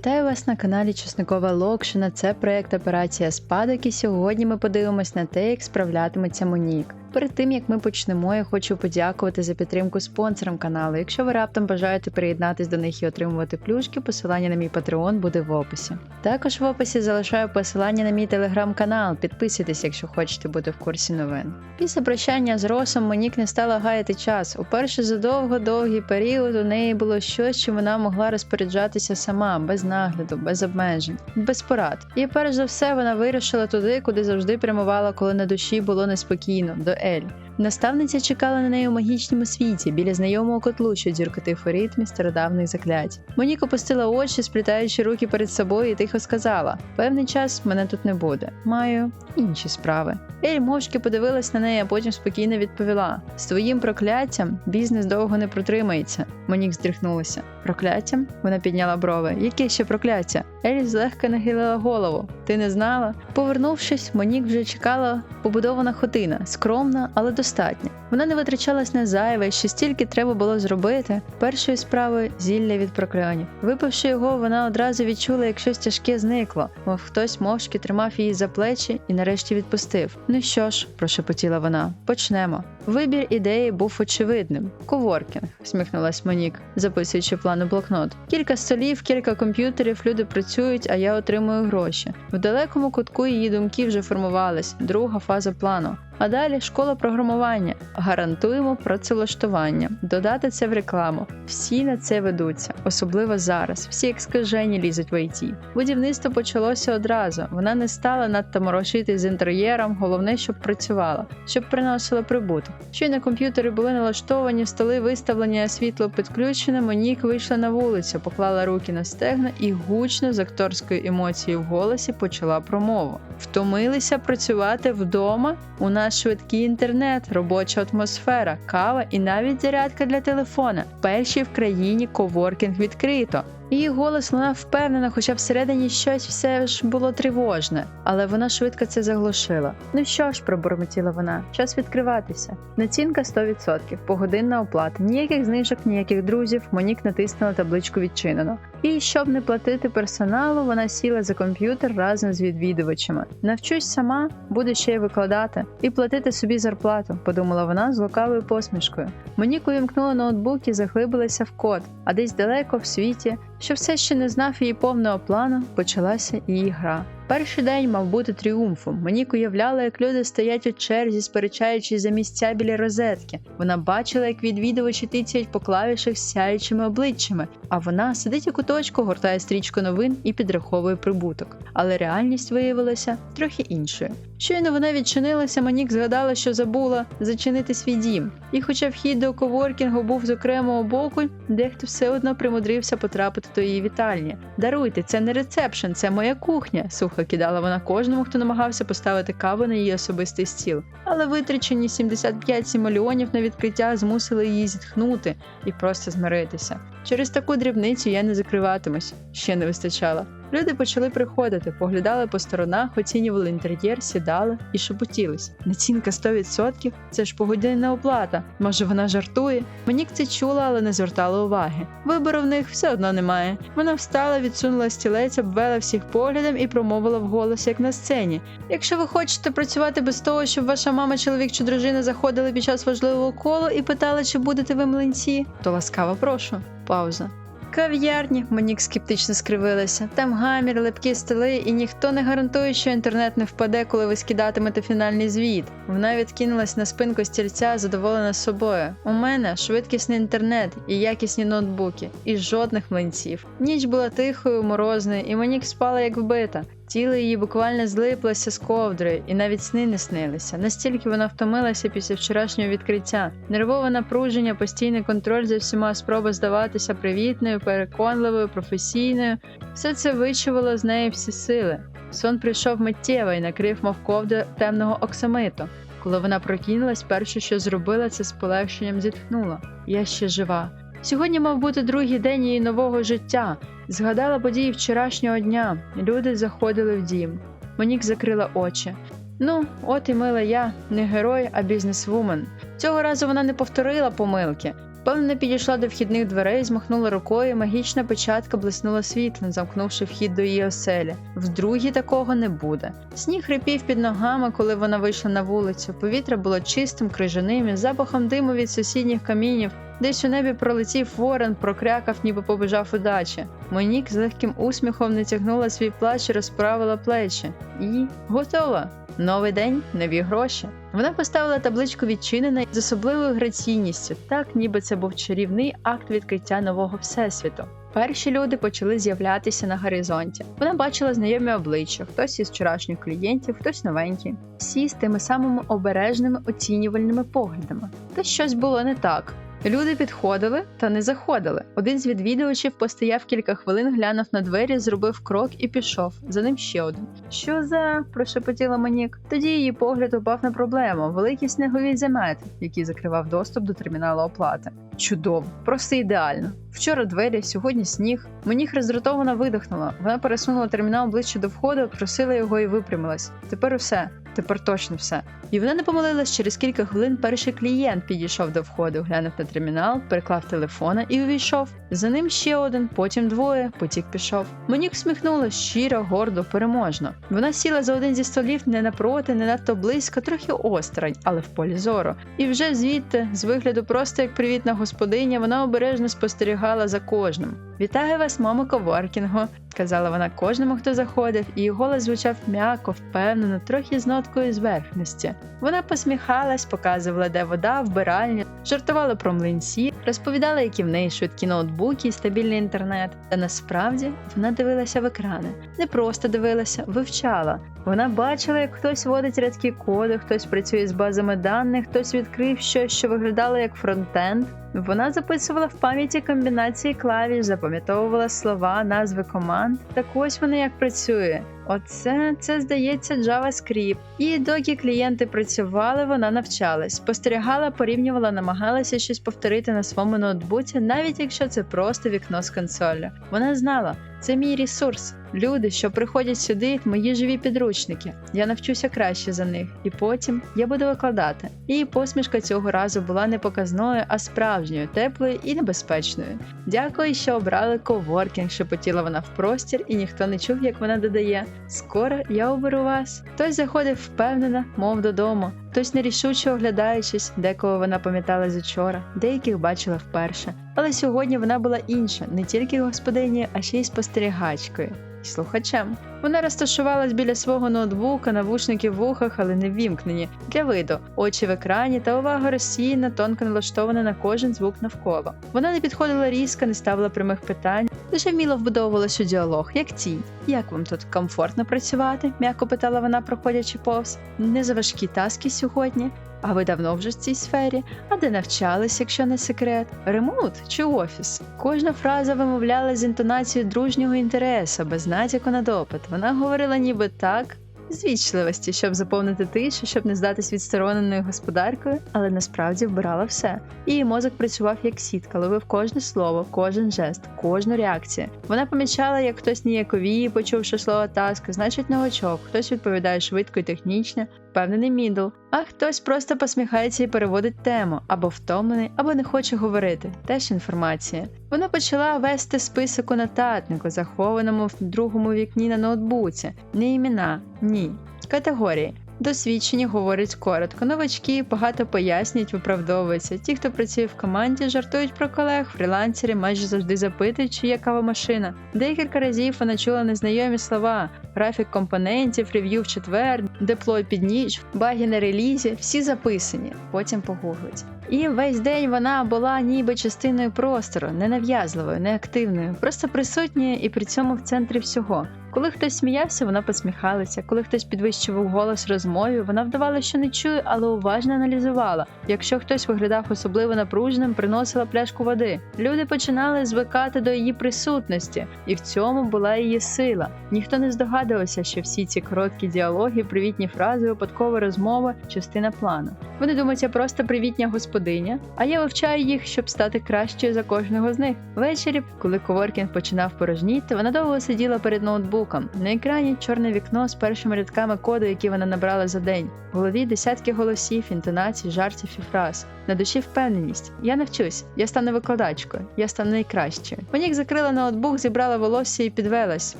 Вітаю вас на каналі Чесникова Локшина. Це проект Операція Спадок. І сьогодні ми подивимось на те, як справлятиметься Монік. Перед тим як ми почнемо, я хочу подякувати за підтримку спонсорам каналу. Якщо ви раптом бажаєте приєднатись до них і отримувати плюшки, посилання на мій патреон буде в описі. Також в описі залишаю посилання на мій телеграм-канал. Підписуйтесь, якщо хочете бути в курсі новин. Після прощання з Росом Монік не стала гаяти час. Уперше за довго-довгий період у неї було щось, чим вона могла розпоряджатися сама, без нагляду, без обмежень, без порад. І перш за все вона вирішила туди, куди завжди прямувала, коли на душі було неспокійно, до Ель. Наставниця чекала на неї у магічному світі біля знайомого котлу, що дзюркотив у ритмі стародавних заклять. Монік опустила очі, сплітаючи руки перед собою, і тихо сказала: певний час мене тут не буде. Маю інші справи. Ель мовчки подивилась на неї, а потім спокійно відповіла: з твоїм прокляттям бізнес довго не протримається. Монік здрихнулася. Прокляттям? Вона підняла брови. Яке ще прокляття? Ель злегка нахилила голову. Ти не знала? Повернувшись, Монік вже чекала побудована хотина, скромна, але достатня. Вона не витрачалась на зайве, що стільки треба було зробити. Першою справою зілля від прокльонів. Випивши його, вона одразу відчула, як щось тяжке зникло, мов хтось мовчки тримав її за плечі і нарешті відпустив. Ну що ж, прошепотіла вона, почнемо. Вибір ідеї був очевидним. Коворкінг, всміхнулась Монік, записуючи план у блокнот. Кілька столів, кілька комп'ютерів, люди працюють, а я отримую гроші. В далекому кутку її думки вже формувались. Друга фаза плану. А далі школа програмування. Гарантуємо працевлаштування, додати це в рекламу. Всі на це ведуться, особливо зараз. Всі як скажені лізуть в ІТ. Будівництво почалося одразу. Вона не стала надто морошити з інтер'єром. Головне, щоб працювала, щоб приносило прибуток. Щойно комп'ютери були налаштовані, столи виставлені, а світло підключене. Монік вийшла на вулицю, поклала руки на стегна і гучно з акторською емоцією в голосі почала промову. Втомилися працювати вдома. У нас швидкий інтернет, робоча атмосфера, кава і навіть зарядка для телефона. Перший в країні коворкінг відкрито. Її голос лунав впевнено, хоча всередині щось все ж було тривожне, але вона швидко це заглушила. Ну що ж, пробурмотіла вона, час відкриватися. Націнка 100%, погодинна оплата, ніяких знижок, ніяких друзів. Монік натиснула табличку відчинено. І щоб не платити персоналу, вона сіла за комп'ютер разом з відвідувачами. Навчусь сама, буду ще й викладати і платити собі зарплату, подумала вона з лукавою посмішкою. Монік увімкнула ноутбук і заглибилася в код, а десь далеко в світі, що все ще не знав її повного плану, почалася її гра. Перший день мав бути тріумфом. Монік уявляла, як люди стоять у черзі, сперечаючись за місця біля розетки. Вона бачила, як відвідувачі тицяють по клавішах з сяючими обличчями, а вона сидить у куточку, гортає стрічку новин і підраховує прибуток. Але реальність виявилася трохи іншою. Щойно вона відчинилася, Монік згадала, що забула зачинити свій дім. І хоча вхід до коворкінгу був з окремого боку, дехто все одно примудрився потрапити до її вітальні. Даруйте, це не рецепшн, це моя кухня. Сухо кидала вона кожному, хто намагався поставити каву на її особистий стіл. Але витрачені 75 сімольонів на відкриття змусили її зітхнути і просто змиритися. Через таку дрібницю я не закриватимусь, ще не вистачало. Люди почали приходити, поглядали по сторонах, оцінювали інтер'єр, сідали і шепотілись. Націнка 100% – це ж погодинна оплата. Може, вона жартує? Монік це чула, але не звертала уваги. Вибору в них все одно немає. Вона встала, відсунула стілець, обвела всіх поглядом і промовила вголос, як на сцені. Якщо ви хочете працювати без того, щоб ваша мама, чоловік чи дружина заходили під час важливого кола і питали, чи будете ви млинці, то ласкаво прошу. Пауза. Кав'ярні, Монік скептично скривилася. Там гамір, липкі столи, і ніхто не гарантує, що інтернет не впаде, коли ви скидатимете фінальний звіт. Вона відкинулась на спинку стільця, задоволена собою. У мене швидкісний інтернет і якісні ноутбуки, і жодних млинців. Ніч була тихою, морозною, і Монік спала як вбита. Тіло її буквально злиплося з ковдри, і навіть сни не снилися. Настільки вона втомилася після вчорашнього відкриття. Нервове напруження, постійний контроль за всіма спроба здаватися привітною, переконливою, професійною. Все це вичувало з неї всі сили. Сон прийшов миттєво і накрив, мов ковдра темного оксамиту. Коли вона прокинулась, перше, що зробила, це з полегшенням зітхнула. Я ще жива. Сьогодні мав бути другий день її нового життя. Згадала події вчорашнього дня. Люди заходили в дім. Монік закрила очі. Ну, от і мила я, не герой, а бізнесвумен. Цього разу вона не повторила помилки. Впевнено підійшла до вхідних дверей, змахнула рукою, магічна печатка блиснула світлом, замкнувши вхід до її оселі. Вдруге такого не буде. Сніг рипів під ногами, коли вона вийшла на вулицю. Повітря було чистим, крижаним, із запахом диму від сусідніх камінів. Десь у небі пролетів ворон, прокрякав, ніби побажав удачі. Монік з легким усміхом натягнула свій плащ і розправила плечі. І готова. Новий день, нові гроші. Вона поставила табличку відчинена з особливою граційністю, так ніби це був чарівний акт відкриття нового всесвіту. Перші люди почали з'являтися на горизонті. Вона бачила знайомі обличчя, хтось із вчорашніх клієнтів, хтось новенький. Всі з тими самими обережними оцінювальними поглядами. Та щось було не так. Люди підходили та не заходили. Один з відвідувачів постояв кілька хвилин, глянув на двері, зробив крок і пішов. За ним ще один. Що за прошепотіла Монік. Тоді її погляд упав на проблему: великий сніговий замет, який закривав доступ до терміналу оплати. Чудово, просто ідеально. Вчора двері, сьогодні сніг. Моніх роздратовано видихнула. Вона пересунула термінал ближче до входу, просила його і випрямилась. Тепер усе. Тепер точно все. І вона не помилилась, через кілька хвилин перший клієнт підійшов до входу, глянув на термінал, переклав телефона і увійшов. За ним ще один, потім двоє, потік пішов. Монік всміхнула щиро, гордо, переможно. Вона сіла за один зі столів не напроти, не надто близько, трохи осторонь, але в полі зору. І вже звідти, з вигляду просто як привітна господиня, вона обережно спостерігала за кожним. Вітаю вас, мамо коворкінгу, казала вона кожному, хто заходив, і голос звучав м'яко, впевнено, трохи з ноткою зверхності. Вона посміхалась, показувала, де вода, вбиральня, жартувала про млинці, розповідала, які в неї швидкі ноутбуки і стабільний інтернет. Та насправді вона дивилася в екрани, не просто дивилася, вивчала. Вона бачила, як хтось вводить рядки коди, хтось працює з базами даних, хтось відкрив щось, що виглядало як фронтенд. Вона записувала в пам'яті комбінації клавіш, запам'ятовувала слова, назви команд. Так ось вона як працює. Оце це здається JavaScript. І доки клієнти працювали, вона навчалась, спостерігала, порівнювала, намагалася щось повторити на своєму ноутбуці, навіть якщо це просто вікно з консолі. Вона знала, це мій ресурс. Люди, що приходять сюди, мої живі підручники. Я навчуся краще за них, і потім я буду викладати. Її посмішка цього разу була не показною, а справжньою, теплою і небезпечною. Дякую, що обрали коворкінг, шепотіла вона в простір, і ніхто не чув, як вона додає. Скоро я оберу вас. Хтось заходив впевнено, мов додому, хтось нерішуче оглядаючись, декого вона пам'ятала з учора, деяких бачила вперше. Але сьогодні вона була інша, не тільки господині, а ще й спостерігачкою слухачем. Вона розташувалась біля свого ноутбука, навушники в вухах, але не ввімкнені для виду, очі в екрані та увага розсіяна, тонко налаштована на кожен звук навколо. Вона не підходила різко, не ставила прямих питань, лише вміло вбудовувалась у діалог, як тінь. Як вам тут комфортно працювати? м'яко питала вона, проходячи повз. Не за важкі таски сьогодні. А ви давно вже в цій сфері? А де навчались, якщо не секрет? Ремонт чи офіс? Кожна фраза вимовляла з інтонацією дружнього інтересу, без натяку на допит. Вона говорила ніби так. З вічливості, щоб заповнити тишу, щоб не здатись відстороненою господаркою, але насправді вбирала все. Її мозок працював як сітка, ловив кожне слово, кожен жест, кожну реакцію. Вона помічала, як хтось ніяковіє, почувши слово таска, значить новачок, хтось відповідає швидко і технічно, впевнений мідл, а хтось просто посміхається і переводить тему, або втомлений, або не хоче говорити. Теж інформація. Вона почала вести список у нотатнику, захованому в другому вікні на ноутбуці. Не імена, ні. Категорії. Досвідчені говорять коротко, новачки багато пояснюють, виправдовуються. Ті, хто працює в команді, жартують про колег, фрілансери майже завжди запитують, чи є кава машина. Декілька разів вона чула незнайомі слова: графік компонентів, рев'ю в четвер, деплой під ніч, баги на релізі, всі записані. Потім погуглить. І весь день вона була ніби частиною простору, ненав'язливою, неактивною, просто присутньою і при цьому в центрі всього. Коли хтось сміявся, вона посміхалася. Коли хтось підвищував голос розмові, вона вдавала, що не чує, але уважно аналізувала. Якщо хтось виглядав особливо напруженим, приносила пляшку води. Люди починали звикати до її присутності, і в цьому була її сила. Ніхто не здогадувався, що всі ці короткі діалоги, привітні фрази, випадкова розмова частина плану. Вони думають, я просто привітня господиня, а я вивчаю їх, щоб стати кращою за кожного з них. Ввечері, коли коворкінг починав порожніти, вона довго сиділа перед ноутбуком. На екрані чорне вікно з першими рядками коду, які вона набрала за день. В голові десятки голосів, інтонацій, жартів і фраз. На душі впевненість. Я навчусь, я стану викладачкою, я стану найкращою. Монік закрила ноутбук, зібрала волосся і підвелась.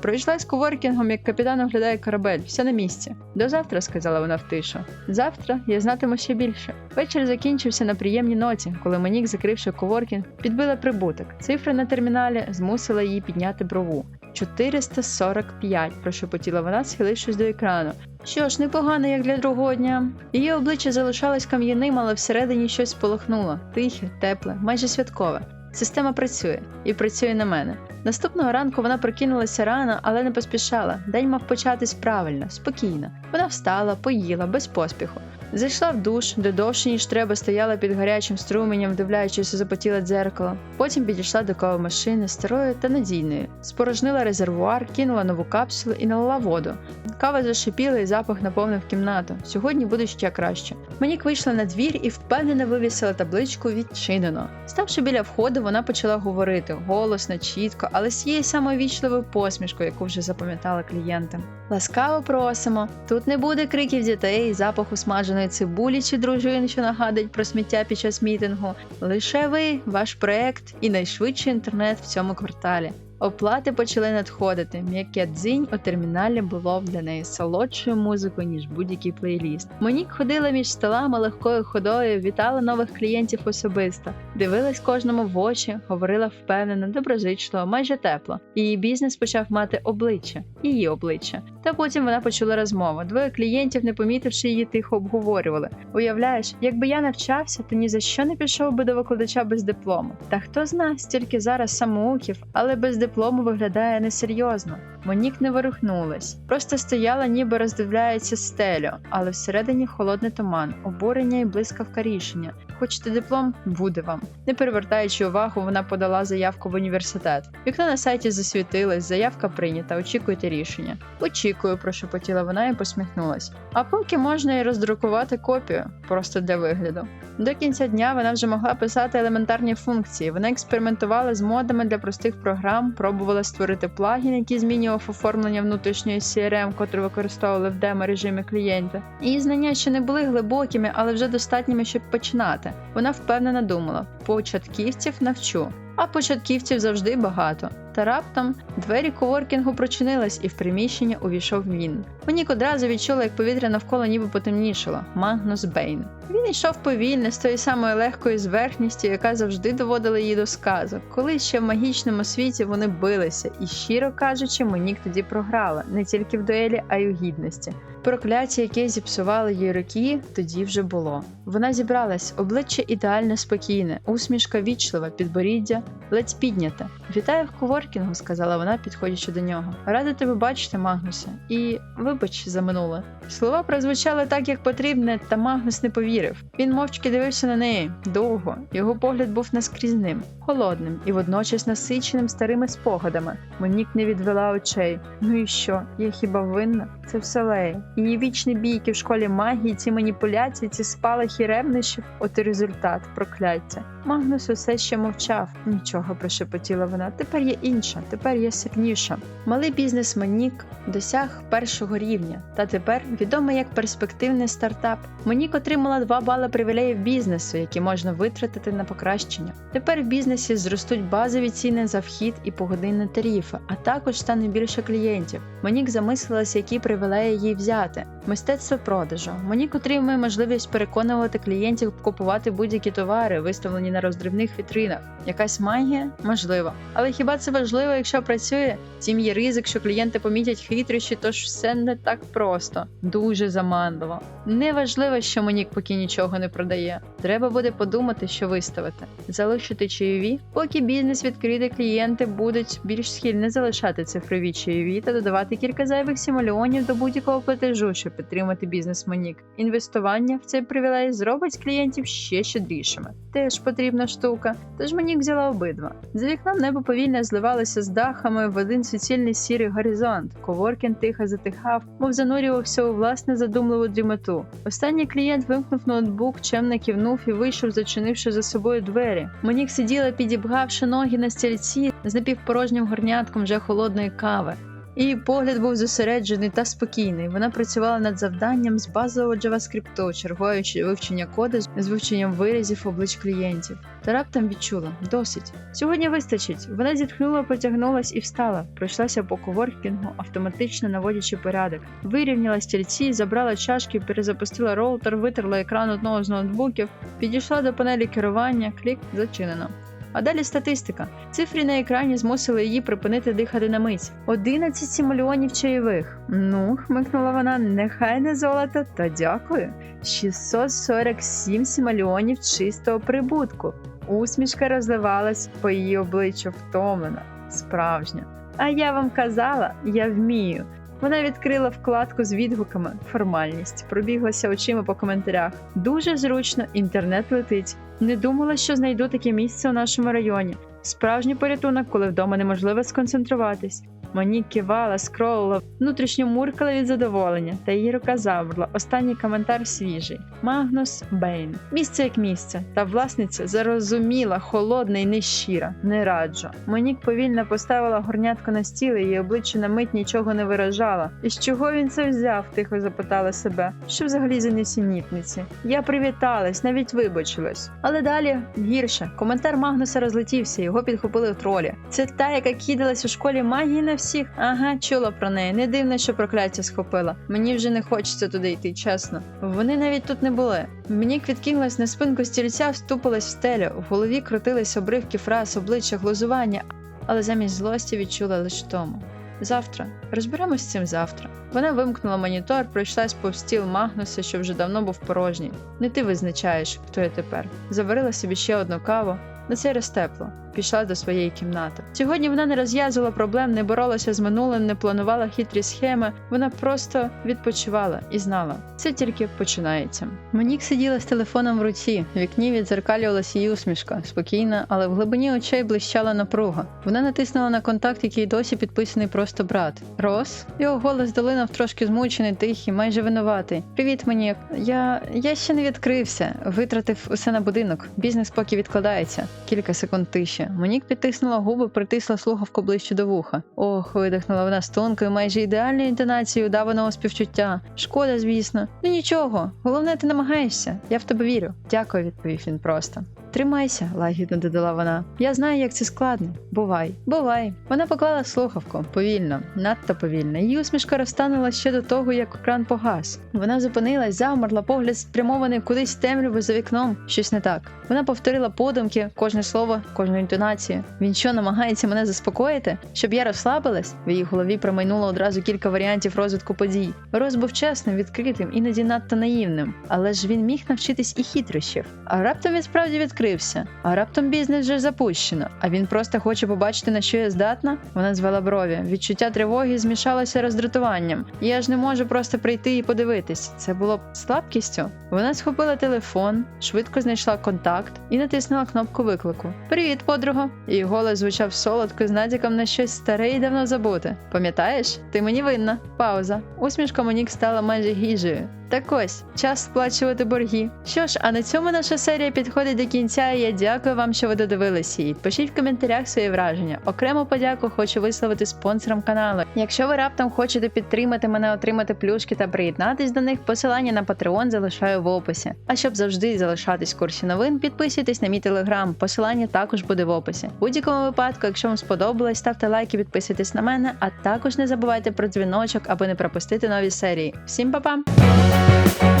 Пройшлась коворкінгом, як капітан оглядає корабель, все на місці. До завтра, сказала вона в тишу. Завтра я знатиму ще більше. Вечір закінчився на приємній ноті, коли Монік, закривши коворкінг, підбила прибуток. Цифри на терміналі змусила її підняти брову. 445, прошепотіла вона, схилившись до екрану. Що ж, непогано, як для другого дня. Її обличчя залишалось кам'яним, але всередині щось полохнуло. Тихе, тепле, майже святкове. Система працює і працює на мене. Наступного ранку вона прокинулася рано, але не поспішала. День мав початись правильно, спокійно. Вона встала, поїла, без поспіху. Зайшла в душ, де довше, ніж треба, стояла під гарячим струменем, вдивляючись у запотіле дзеркало. Потім підійшла до кавомашини старої та надійної, спорожнила резервуар, кинула нову капсулу і налила воду. Кава зашипіла і запах наповнив кімнату. Сьогодні буде ще краще. Монік вийшла на двір і впевнено вивісила табличку відчинено. Ставши біля входу, вона почала говорити голосно, чітко, але з цією самовічливою посмішкою, яку вже запам'ятала клієнтам. Ласкаво просимо. Тут не буде криків дітей, запаху смаженої цибулі чи дружин, що нагадують про сміття під час мітингу. Лише ви, ваш проект і найшвидший інтернет в цьому кварталі. Оплати почали надходити. М'яке дзинь у терміналі було для неї солодшою музикою, ніж будь-який плейліст. Монік ходила між столами легкою ходою, вітала нових клієнтів особисто, дивилась кожному в очі, говорила впевнено, доброзичливо, майже тепло. Її бізнес почав мати обличчя, її обличчя. Та потім вона почула розмову. Двоє клієнтів, не помітивши її, тихо обговорювали. Уявляєш, якби я навчався, то ні за що не пішов би до викладача без диплому. Та хто зна, стільки зараз самоуків, але без диплому виглядає несерйозно. Монік не ворухнулась, просто стояла, ніби роздивляється стелю, але всередині холодний туман, обурення і блискавка рішення. Хочете диплом? Буде вам. Не перевертаючи увагу, вона подала заявку в університет. Вікно на сайті засвітилось, заявка прийнята. Очікуйте рішення. Очікую, прошепотіла вона і посміхнулась. А поки можна і роздрукувати копію, просто для вигляду. До кінця дня вона вже могла писати елементарні функції. Вона експериментувала з модами для простих програм, пробувала створити плагін, який змінював оформлення внутрішньої CRM, котру використовували в демо режимі клієнта. Її знання ще не були глибокими, але вже достатніми, щоб починати. Вона впевнено думала: початківців навчу. А початківців завжди багато. Та раптом двері коворкінгу прочинились, і в приміщення увійшов він. Монік одразу відчула, як повітря навколо ніби потемнішало. Магнус Бейн. Він йшов повільно з тої самої легкої зверхністю, яка завжди доводила її до сказок. Коли ще в магічному світі вони билися, і щиро кажучи, Монік тоді програла не тільки в дуелі, а й у гідності. Прокляття, яке зіпсувало її роки, тоді вже було. Вона зібралась, обличчя ідеально спокійне, усмішка вічлива, підборіддя, ледь піднята. Вітаю в коворкінгу, сказала вона, підходячи до нього. Рада тебе бачити, Магнусе, і вибач за минуле. Слова прозвучали так, як потрібне, та Магнус не повірив. Він мовчки дивився на неї довго. Його погляд був наскрізним, холодним і водночас насиченим старими спогадами. Монік не відвела очей. Ну і що? Я хіба винна? Це все Лея. Її вічні бійки в школі магії, ці маніпуляції, ці спалахи ревнощів, от і результат, прокляття. Магнус усе ще мовчав. Нічого прошепотіла вона. Тепер є інша, тепер є сильніша. Малий бізнес Монік досяг першого рівня, та тепер відомий як перспективний стартап. Монік отримала два бали привілеїв бізнесу, які можна витратити на покращення. Тепер в бізнесі зростуть базові ціни за вхід і погодинні тарифи, а також стане більше клієнтів. Монік замислилася, які привілеї їй взяти. Мистецтво продажу. Монік отримує можливість переконувати клієнтів купувати будь-які товари, виставлені на роздривних вітринах. Якась магія? Можливо. Але хіба це важливо, якщо працює? Втім, є ризик, що клієнти помітять хитрощі, тож все не так просто, дуже заманливо. Неважливо, що Монік поки нічого не продає. Треба буде подумати, що виставити. Залишити чайові, поки бізнес відкритий, клієнти будуть більш схильні залишати цифрові чайові та додавати кілька зайвих сімальонів до будь-якого платежу, щоб підтримати бізнес Монік. Інвестування в цей привілей зробить клієнтів ще щедрішими. Теж потрібна штука. Тож Монік взяла обидва. За вікном небо повільно зливалося з дахами в один суцільний сірий горизонт. Коворкін тихо затихав, мов занурювався у власне задумливу дрімоту. Останній клієнт вимкнув ноутбук, чемно кивнув і вийшов, зачинивши за собою двері. Монік сиділа, підібгавши ноги на стільці з напівпорожнім горнятком вже холодної кави. Її погляд був зосереджений та спокійний. Вона працювала над завданням з базового JavaScript, чергуючи вивчення коду з вивченням виразів облич клієнтів. Та раптом відчула досить. Сьогодні вистачить. Вона зітхнула, потягнулась і встала. Пройшлася по коворкінгу, автоматично наводячи порядок. Вирівняла стільці, забрала чашки, перезапустила роутер, витерла екран одного з ноутбуків, підійшла до панелі керування, клік зачинено. А далі статистика. Цифри на екрані змусили її припинити дихати на мить. 11 мільйонів чайових. Ну, хмикнула вона, нехай не золото, та дякую. 647 мільйонів чистого прибутку. Усмішка розливалась по її обличчю втомлена, справжня. А я вам казала, я вмію. Вона відкрила вкладку з відгуками, формальність, пробіглася очима по коментарях. Дуже зручно, інтернет летить. Не думала, що знайду таке місце у нашому районі. Справжній порятунок, коли вдома неможливо сконцентруватись. Мені кивала, скролила, внутрішньо муркала від задоволення, та її рука замерла. Останній коментар свіжий. Магнус Бейн. Місце як місце, та власниця зарозуміла, холодна і нещира. Не раджу. Монік повільно поставила горнятку на стіл, і її обличчя на мить нічого не виражала. І з чого він це взяв? тихо запитала себе. Що взагалі за несенітниці? Я привіталась, навіть вибачилась. Але далі гірше. Коментар Магнуса розлетівся, його підхопили в тролі. Це та, яка кидалась у школі магії на всіх. Ага, чула про неї. Не дивно, що прокляття схопила. Мені вже не хочеться туди йти, чесно. Вони навіть тут не були. Мені відкинулась на спинку стільця, вступилась в стелю. В голові крутились обривки фраз, обличчя, глузування, але замість злості відчула лише тому. Завтра розберемось з цим завтра. Вона вимкнула монітор, пройшлась повз стіл Магнуса, що вже давно був порожній. Не ти визначаєш, хто я тепер. Заварила собі ще одну каву. На цей раз тепло. Пішла до своєї кімнати. Сьогодні вона не розв'язувала проблем, не боролася з минулим, не планувала хитрі схеми. Вона просто відпочивала і знала, це тільки починається. Монік сиділа з телефоном в руці. В вікні відзеркалювалася її усмішка, спокійна, але в глибині очей блищала напруга. Вона натиснула на контакт, який досі підписаний просто брат. Рос. Його голос долинав трошки змучений, тихий, майже винуватий. Привіт, Монік. Я я ще не відкрився. Витратив усе на будинок. Бізнес поки відкладається. Кілька секунд тиші. Монік підтиснула губи, притисла слухавку ближче до вуха. Ох, видихнула вона з тонкою, майже ідеальною інтонацією даваного співчуття. Шкода, звісно. Ну нічого. Головне, ти намагаєшся. Я в тебе вірю. Дякую, відповів він просто. Тримайся, лагідно додала вона. Я знаю, як це складно. Бувай, бувай. Вона поклала слухавку повільно, надто повільно. Її усмішка розтанула ще до того, як екран погас. Вона зупинилась, замерла, погляд спрямований кудись темряву за вікном. Щось не так. Вона повторила подумки, кожне слово, кожну інтонацію. Він що намагається мене заспокоїти? Щоб я розслабилась? В її голові промайнуло одразу кілька варіантів розвитку подій. Рос був чесним, відкритим, іноді надто наївним. Але ж він міг навчитись і хитрощів. А раптом він справді відкрився. А раптом бізнес вже запущено. А він просто хоче побачити, на що я здатна. Вона звела брові. Відчуття тривоги змішалося роздратуванням. Я ж не можу просто прийти і подивитись. Це було б слабкістю. Вона схопила телефон, швидко знайшла контакт і натиснула кнопку виклику. Привіт, подруга! Її голос звучав солодко з натяком на щось старе і давно забуте. Пам'ятаєш? Ти мені винна. Пауза. Усмішка Монік стала майже гіжею. Так ось, час сплачувати борги. Що ж, а на цьому наша серія підходить до кінця, і я дякую вам, що ви додивилися її. Пишіть в коментарях свої враження. Окрему подяку хочу висловити спонсорам каналу. Якщо ви раптом хочете підтримати мене, отримати плюшки та приєднатись до них, посилання на Patreon залишаю в описі. А щоб завжди залишатись в курсі новин, підписуйтесь на мій телеграм. Посилання також буде в описі. В будь-якому випадку, якщо вам сподобалось, ставте лайки, підписуйтесь на мене, а також не забувайте про дзвіночок, аби не пропустити нові серії. Всім па-па! Thank